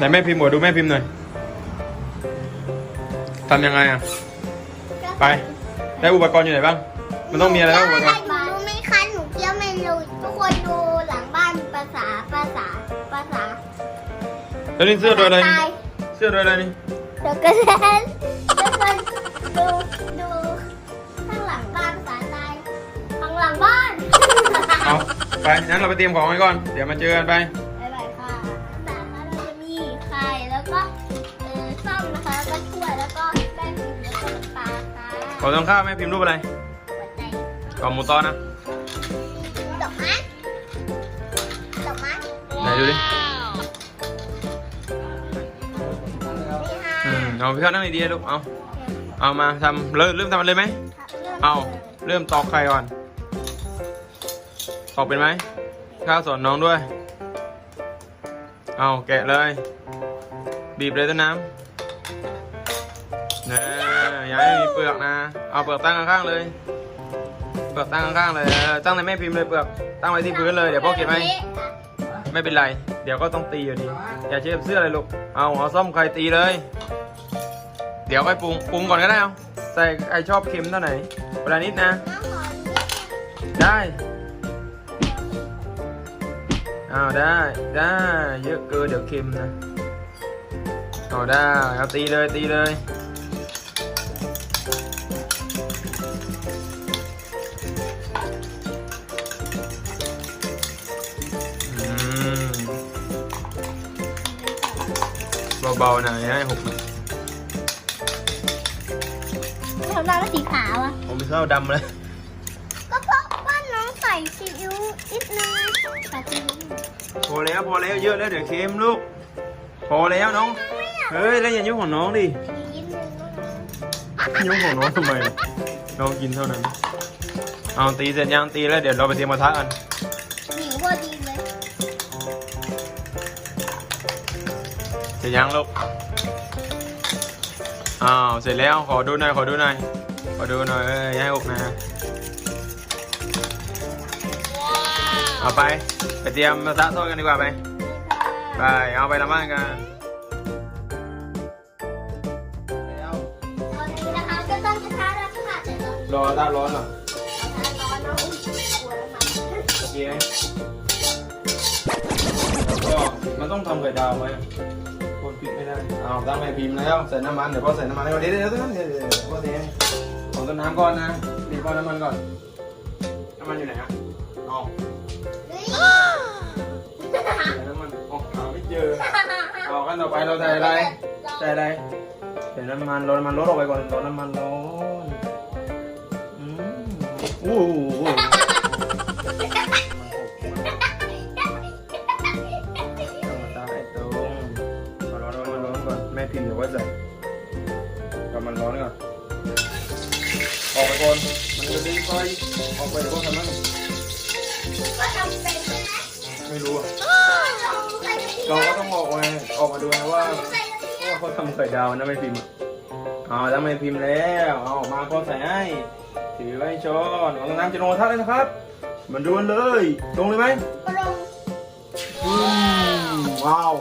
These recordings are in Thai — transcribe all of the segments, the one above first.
ไหนแม่พิมพ์ขอดูแม่พิมพ์หน่อยทำยังไงอะ ไป ได้อุปกรณ์อยู่ไหนบ้าง มันต้องมีอะไรบ้างอุปกรณ์หนูรู้ไหมคะหนูเกี้ยวไม่รู้ทุกคนดูหลังบ้านภาษาภาษาภาษาแล้วนี่เสื้อโดยอะไรนี่ตายเสื้อโดยอะไรนี่เดี๋ยวกันแล้วทุกคนดูดูข้างหลังบ้านภาษาไทยข้างหลังบ้าน เอา ไป งั้นเราไปเตรียมของไว้ก่อน เดี๋ยวมาเจอกันไป มนะคะ แล้วก็ถ้วยแล้วก็แป้งพิมพ์แล้วก็น้ำตาลค่ะขอตรงข้าวแม่พิมพ์รูปอะไรหัวใจกล่องหมูตอนะดอกไม้ดอกไม้ไหนดูดิ นี่ค่ะอืมเอาพี่เข้านั่งดีๆลูกเอาเอามาทำเริ่มเริ่มทำเลยไหม เอา เริ่มตอกไข่ก่อน ตอกเป็นไหม ข้าวสอนน้องด้วย เอาแกะเลย บีบเลยต้นน้ำเนี่ยอย่าให้มีเปลือกนะ เอาเปลือกตั้งข้างๆเลย เปลือกตั้งข้างๆเลยเออตั้งในแม่พิมพ์เลยเปลือก ตั้งไว้ที่พื้นเลย เดี๋ยวพ่อเก็บให้ ไม่เป็นไร เดี๋ยวก็ต้องตีอยู่ดี อย่าเช็ดเสื้อเลยลูก เอาเอาส้มไข่ตีเลย เดี๋ยวค่อยปรุง ปรุงก่อนก็ได้เอา ใส่ไอชอบเค็มเท่าไหร่เวลานิดนะ ได้ อ้าวได้ ได้ เยอะเกินเดี๋ยวเค็มนะ เอาได้เอาตีเลยตีเลยอืมเบาๆหน่อยให้หกหน่อยทำหน้าก็สีขาวอะผมไปเข้าดำเลยก็เพราะว่าน้องใส่ซีอิ๊วนิดนึงใส่ซีอิ๊วพอแล้วพอแล้วเยอะแล้วเดี๋ยวเค็มลูก พอแล้วน้อง เฮ้ยแล้วอย่ายุ่งของน้องดินิดนึงก็น้องยุ่งของน้องทำไมน้องกินเท่านั้น เอาตีเสร็จยังตีแล้วเดี๋ยวเราไปเตรียมกระทะกันหิวพอดีเลยเสร็จยังลูกอ้าวเสร็จแล้วขอดูหน่อยขอดูหน่อยขอดูหน่อยเอ้ยอย่าให้อกนะเอาไปไปเตรียมกระทะทอดกันดีกว่าไปไปเอาไปละมั่งกัน รอกระทะร้อนเหรอโอเคไหมแล้วก็มันต้องทำไข่ดาวไว้คนพริกไม่ได้เอาตั้งไม้พิมพ์แล้วใส่น้ำมันเดี๋ยวพ่อใส่น้ำมันให้ก่อนเดี๋ยวเดี๋ยวเดี๋ยวเดี๋ยวเดี๋ยวเดี๋ยวพ่อเทให้ของต้นน้ำก่อนนะรีบเอน้ำมันก่อนน้ำมันอยู่ไหนฮะเอาเฮ้ยใส่น้ำมันออกหาไม่เจอเอาขั้นต่อไปเราใส่อะไรใส่อะไรใส่น้ำมันรอน้ำมันลดออกไปก่อนรอน้ำมันร้อนอืม อู้หูต้องมาตาให้ตรงมาร้อนน้ำมันร้อนก่อนแม่พิมพ์เดี๋ยวว่าใส่กำมันร้อนก่อนออกไปก่อนมันจะดีไฟออกไปเดี๋ยวพวกทำนั่นก็ทำเป็นใช่ไหมไม่รู้อะใส่กะทิเราก็ต้องออกมาออกมาดูนะว่าใส่กะทิว่าเขาทำไข่ดาวนะไม่พิมพ์อะเอาแล้วไม่พิมพ์แล้วเอาออกมาพอใส่ให้ ถือไว้ช้อนเอาน้ำจะลงกระทะเลยนะครับ มันดูกันเลย ลงเลยไหมปรุงอืมว้าว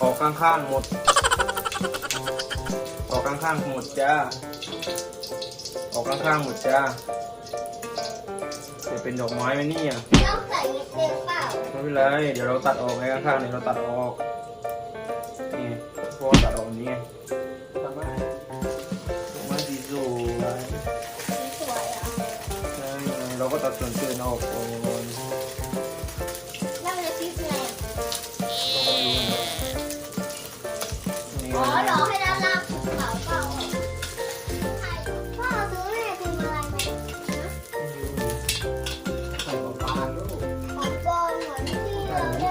ออกข้างๆหมด ออกข้างๆหมดจ้า ออกข้างๆหมดจ้า จะเป็นดอกไม้ไหมเนี่ยต้องใส่นิดนึงเปล่าไม่เป็นไร เดี๋ยวเราตัดออกไงข้างๆเนี่ยเราตัดออก ตัดส่วนเกินออกก่อนแล้วมันจะคิดไงนี่อ๋อเดี๋ยวให้ด้านล่างภูเขาก็เอาใช่พ่อซื้อแม่พิมพ์อะไรมาใส่ปลาลูกของปลอมเหมือนที่เราเล่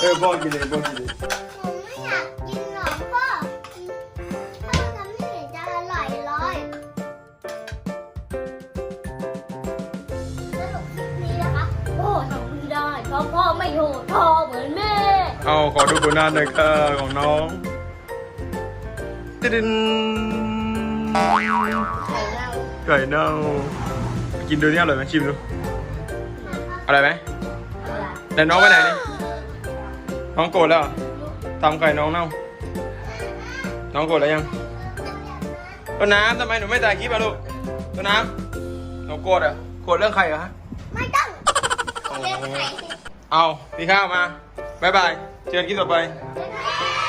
เออพ่อกินเลยพ่อกินเลยผมไม่อยากกินหรอกพ่อพ่อทำไม่เห็นจะอร่อยเลยสรุปคลิปนี้นะคะพ่อทำไม่ได้เพราะพ่อไม่โหดพ่อเหมือนแม่ เอาขอดูโบนัสหน่อยค่ะของน้องตึ้นไข่เน่าไก่เน่ากินดูนี่อร่อยไหมชิมดูอร่อยไหมแต่น้องไปไหนนี่ น้องโกรธแล้วเหรอทำไก่น้องเน่าน้องโกรธแล้วยังต้นน้ำทำไมหนูไม่ถ่ายคลิปอะลูกต้นน้ำหนูโกรธอะโกรธเรื่องใครเหรอฮะไม่ต้องเล่นไข่สิเอาพี่ข้าวมาบายบายเจอกันคลิปต่อไปเล่นไข่